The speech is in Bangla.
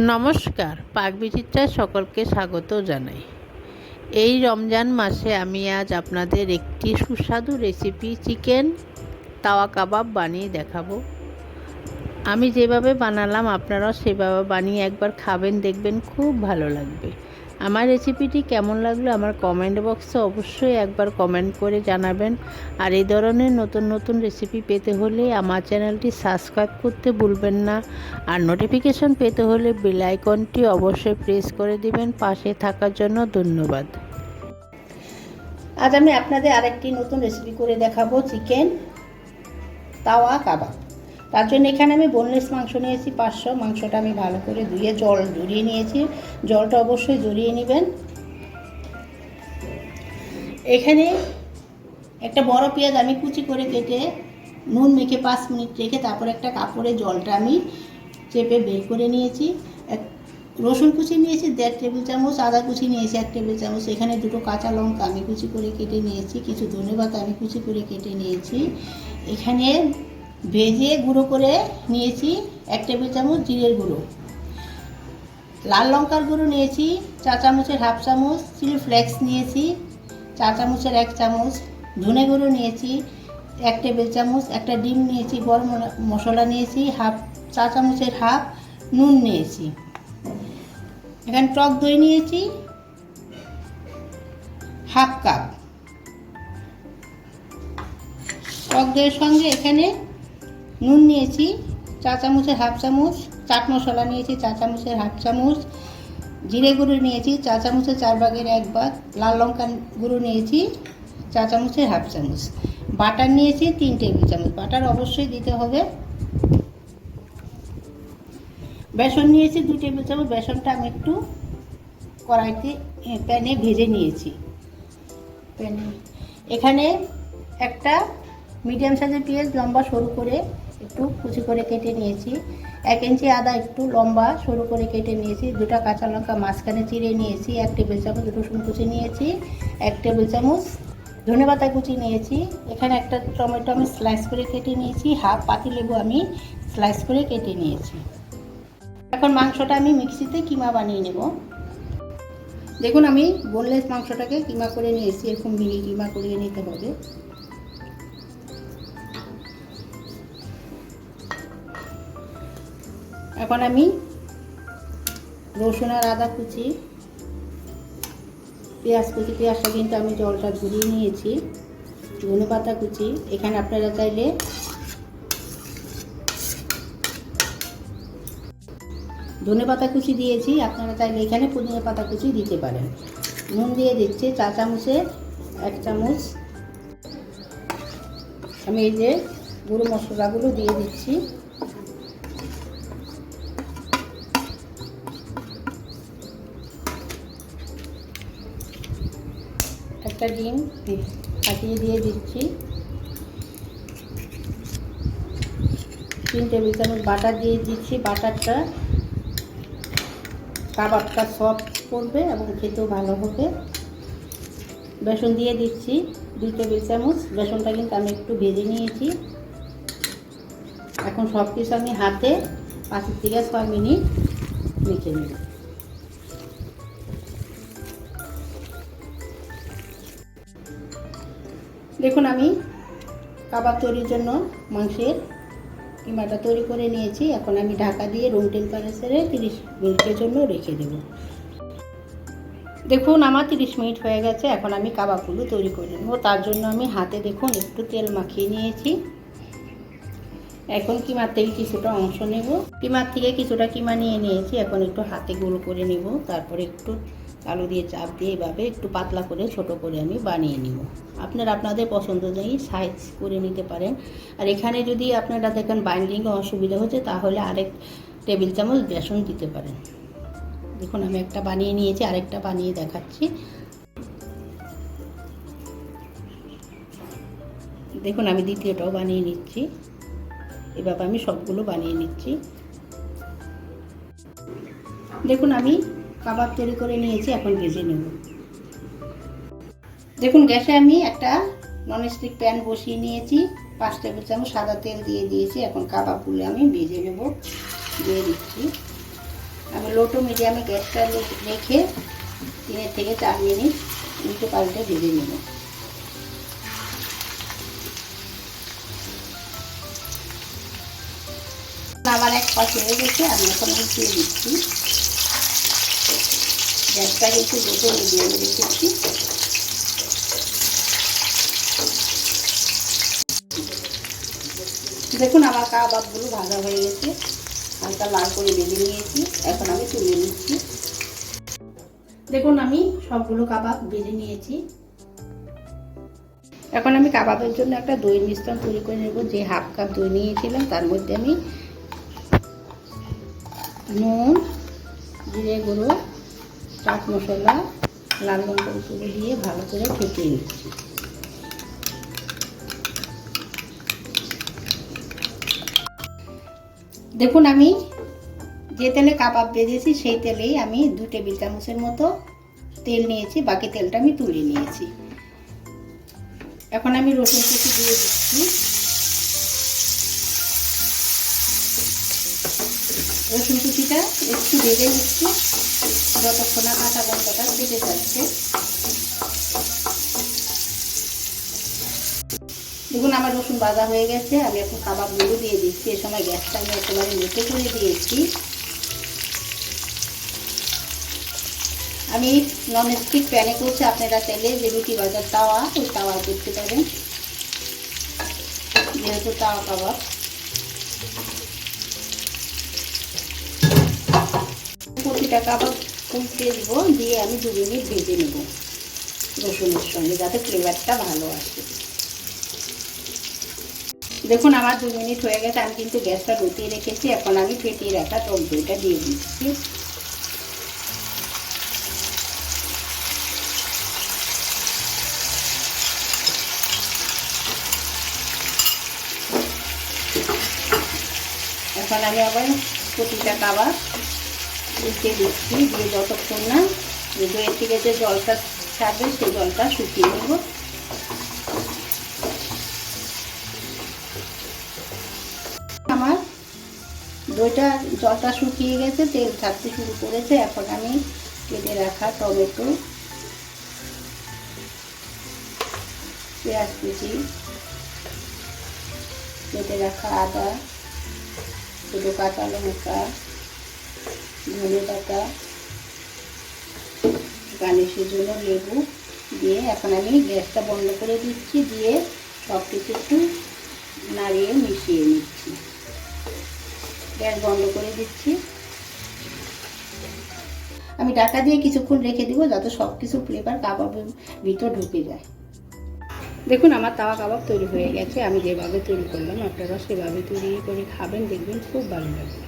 নমস্কার, পাক বিচিত্রায় সকলকে স্বাগত জানাই। এই রমজান মাসে আমি আজ আপনাদের একটি সুস্বাদু রেসিপি চিকেন তাওয়া কাবাব বানিয়ে দেখাবো। আমি যেভাবে বানালাম, আপনারাও সেভাবে বানিয়ে একবার খাবেন, দেখবেন খুব ভালো লাগবে। আমার রেসিপিটি কেমন লাগল আমার কমেন্ট বক্সে অবশ্যই একবার কমেন্ট করে জানাবেন। আর এই ধরনের নতুন নতুন রেসিপি পেতে হলে আমার চ্যানেলটি সাবস্ক্রাইব করতে ভুলবেন না। আর নোটিফিকেশন পেতে হলে বেল আইকনটি অবশ্যই প্রেস করে দিবেন। পাশে থাকার জন্য ধন্যবাদ। আজ আমি আপনাদের আরেকটি নতুন রেসিপি করে দেখাবো চিকেন তাওয়া, কাবাব। তার জন্য এখানে আমি বোনলেস মাংস নিয়েছি, পাঁচশো। মাংসটা আমি ভালো করে ধুয়ে জল জড়িয়ে নিয়েছি। জলটা অবশ্যই জড়িয়ে নেবেন। এখানে একটা বড় পেঁয়াজ আমি কুচি করে কেটে নুন মেখে পাঁচ মিনিট রেখে তারপর একটা কাপড়ে জলটা আমি চেপে বের করে নিয়েছি। এক রসুন কুচি নিয়েছি, দেড় টেবিল চামচ, আদা কুচি নিয়েছি, এক টেবিল চামচ। এখানে দুটো কাঁচা লঙ্কা আমি কুচি করে কেটে নিয়েছি, কিছু ধনেপাতা আমি কুচি করে কেটে নিয়েছি। এখানে ভেজে গুঁড়ো করে নিয়েছি এক টেবিল চামচ জিরের গুঁড়ো। লাল লঙ্কার গুঁড়ো নিয়েছি, চা চামচের হাফ চামচ চিলি ফ্লেক্স নিয়েছি, চা চামচের এক চামচ ধনে গুঁড়ো নিয়েছি, এক টেবিল চামচ একটা ডিম নিয়েছি, গরম মশলা নিয়েছি, হাফ, চা চামচের হাফ নুন নিয়েছি। এখানে টক দই নিয়েছি, হাফ কাপ। টক দইয়ের সঙ্গে এখানে নুন নিয়েছি, চা চামচের হাফ চামচ, চাট মশলা নিয়েছি, চা চামচের হাফ চামচ, জিরে গুঁড়ো নিয়েছি, চা চামচের চার ভাগের এক ভাগ, লাল লঙ্কা গুঁড়ো নিয়েছি, চা চামচের হাফ চামচ। বাটার নিয়েছি তিন টেবিল চামচ, বাটার অবশ্যই দিতে হবে। বেসন নিয়েছি দু টেবিল চামচ, বেসনটা আমি একটু কড়াইতে প্যানে ভেজে নিয়েছি। প্যানে। এখানে একটা মিডিয়াম সাইজের পেঁয়াজ লম্বা সরু করে একটু কুচি করে কেটে নিয়েছি। এক ইঞ্চি আদা একটু লম্বা সরু করে কেটে নিয়েছি। দুটো কাঁচা লঙ্কা মাঝখানে চিড়ে নিয়েছি। এক টেবিল চামচ রসুন কুচি নিয়েছি। এক টেবিল চামচ ধনেপাতা কুচি নিয়েছি। এখানে একটা টমেটো আমি স্লাইস করে কেটে নিয়েছি। হাফ পাতিলেবু আমি স্লাইস করে কেটে নিয়েছি। এখন মাংসটা আমি মিক্সিতে কিমা বানিয়ে নেব। দেখুন আমি বোনলেস মাংসটাকে কিমা করে নিয়েছি। এরকম মিহি কিমা করিয়ে নিতে হবে। এখন আমি রসুন আর আদা কুচি, পেঁয়াজ কুচি, পেঁয়াজটা কিন্তু আমি জলটা ঝরিয়ে নিয়েছি, ধনে পাতা কুচি। এখানে আপনারা চাইলে ধনে পাতা কুচি দিয়েছি, আপনারা চাইলে এখানে পুদিনা পাতা কুচি দিতে পারেন। নুন দিয়ে দিচ্ছি, চা চামচে, এক চামচ। আমি এই যে গুঁড়ো মশলাগুলো দিয়ে দিচ্ছি। একটা ডিম ফাটিয়ে দিয়ে দিচ্ছি। তিন টেবিল চামচ বাটার দিয়ে দিচ্ছি, বাটারটা। কাবাবটা সফট করবে এবং খেতেও ভালো হবে। বেসন দিয়ে দিচ্ছি দুই টেবিল চামচ। বেসনটা কিন্তু আমি একটু ভেজে নিয়েছি। এখন সব কিছু আমি হাতে পাঁচের থেকে ছয় মিনিট মেখে নেব। দেখুন, আমি কাবাব তৈরির জন্য মাংসের কিমাটা তৈরি করে নিয়েছি। এখন আমি ঢাকা দিয়ে রুম টেম্পারেচারে তিরিশ মিনিটের জন্য রেখে দেব। দেখুন, আমার তিরিশ মিনিট হয়ে গেছে। এখন আমি কাবাবগুলো তৈরি করে নেব। তার জন্য আমি হাতে দেখুন, একটু তেল মাখিয়ে নিয়েছি। এখন কিমার থেকে কিছুটা অংশ নেব। কিমার থেকে কিছুটা কিমা নিয়ে নিয়েছি। এখন একটু হাতে গোল করে নেব। তারপরে একটু আলু দিয়ে চাপ দিয়ে এভাবে একটু পাতলা করে ছোট করে আমি বানিয়ে নিব। আপনারা আপনাদের পছন্দ অনুযায়ী সাইজ করে নিতে পারেন। আর এখানে যদি আপনারা দেখেন বাইন্ডিং অসুবিধা হচ্ছে, তাহলে আরেক টেবিল চামচ বেসন দিতে পারেন। দেখুন, আমি একটা বানিয়ে নিয়েছি, আরেকটা বানিয়ে দেখাচ্ছি। দেখুন, আমি দ্বিতীয়টাও বানিয়ে নিচ্ছি। এভাবে আমি সবগুলো বানিয়ে নিচ্ছি। দেখুন, আমি কাবাব তৈরি করে নিয়েছি, এখন ভেজে নেব। দেখুন, গ্যাসে আমি একটা ননস্টিক প্যান বসিয়ে নিয়েছি। পাঁচ টেবিল চামচ সাদা তেল দিয়ে দিয়েছি, এখন কাবাবগুলো আমি ভেজে নেব, দিয়ে দিচ্ছি। আমি লো টু মিডিয়ামে গ্যাসটা রেখে তিনের থেকে চার মিনিট উল্টে পাল্টে ভেজে নেব। আমার এক পাশ হয়ে গেছে, আমি এখন উঠিয়ে দিচ্ছি। গ্যাসটা কিন্তু লো টু মিডিয়ামে রেখেছি। দেখুন আমার কাবাবগুলো ভাজা হয়ে গেছে। হালকা লাল করে বেজে নিয়েছি। এখন আমি তুলে নিচ্ছি। দেখুন আমি সবগুলো কাবাব বেজে নিয়েছি। এখন আমি কাবাবের জন্য একটা দই মিশ্রণ তৈরি করে নেব। যে হাফ কাপ দই নিয়েছিলাম, তার মধ্যে আমি নুন, জিরে গুঁড়ো চাট মশলা লাল লঙ্কার গুঁড়ো দিয়ে ভালো করে ফেটিয়ে নিচ্ছি। দেখুন আমি যে তেলে কাবাব ভেজেছি সেই তেলেই আমি দু টেবিল চামচের মতো তেল নিয়েছি, বাকি তেলটা আমি তুলে নিয়েছি। এখন আমি রসুন কুচি দিয়ে দিচ্ছি। রসুন কুচিটা একটু ভেজে নিচ্ছি। যতক্ষণ যাচ্ছে। দেখুন, আমার রসুন ভাজা হয়ে গেছে। আমি এখন কাবাবগুলো দিয়ে দিচ্ছি। এ সময় গ্যাসটা আমি একেবারে মেটে করে দিয়েছি। আমি নন স্টিক প্যানে করছি। আপনারা চাইলে যে রুটি বাজার তাওয়া, ওই তাওয়া করতে পারেন। যেহেতু তাওয়া কাবাব। প্রতিটা কাবাব উল্টে দিব, দিয়ে আমি দু মিনিট ভেজে নেব রসুনের সঙ্গে, যাতে ফ্লেভারটা ভালো আসে। দেখুন, আমার দু মিনিট হয়ে গেছে, আমি কিন্তু গ্যাসটা রুটিয়ে রেখেছি, এখন আমি ফেটিয়ে রাখা টক দইটা দিয়ে দিচ্ছি। এখন আমি আবার প্রতিটা কাবার উল্টে দিচ্ছি, দিয়ে যতক্ষণ না যে দইয়ের থেকে যে জলটা ছাড়বে, সেই জলটা শুকিয়ে নেব। আমার দইটা জলটা শুকিয়ে গেছে, তেল ছাড়তে শুরু করেছে। এখন আমি কেটে রাখা টমেটো, পেঁয়াজ কুচি, কেটে রাখা আদা, ছোটো কাঁচা লঙ্কা ধনে পাতা, গার্নিশের জন্য লেবু দিয়ে এখন আমি গ্যাসটা বন্ধ করে দিচ্ছি, দিয়ে সব কিছু একটু নাড়িয়ে মিশিয়ে নিচ্ছি। গ্যাস বন্ধ করে দিচ্ছি। আমি ঢাকা দিয়ে কিছুক্ষণ রেখে দিব যাতে সব কিছু ফ্লেভার কাবাবের ভিতর ঢুকে যায়। দেখুন, আমার তাওয়া কাবাব তৈরি হয়ে গেছে। আমি যেভাবে তৈরি করলাম, আপনারা সেভাবে তৈরি করে খাবেন, দেখবেন খুব ভালো লাগবে।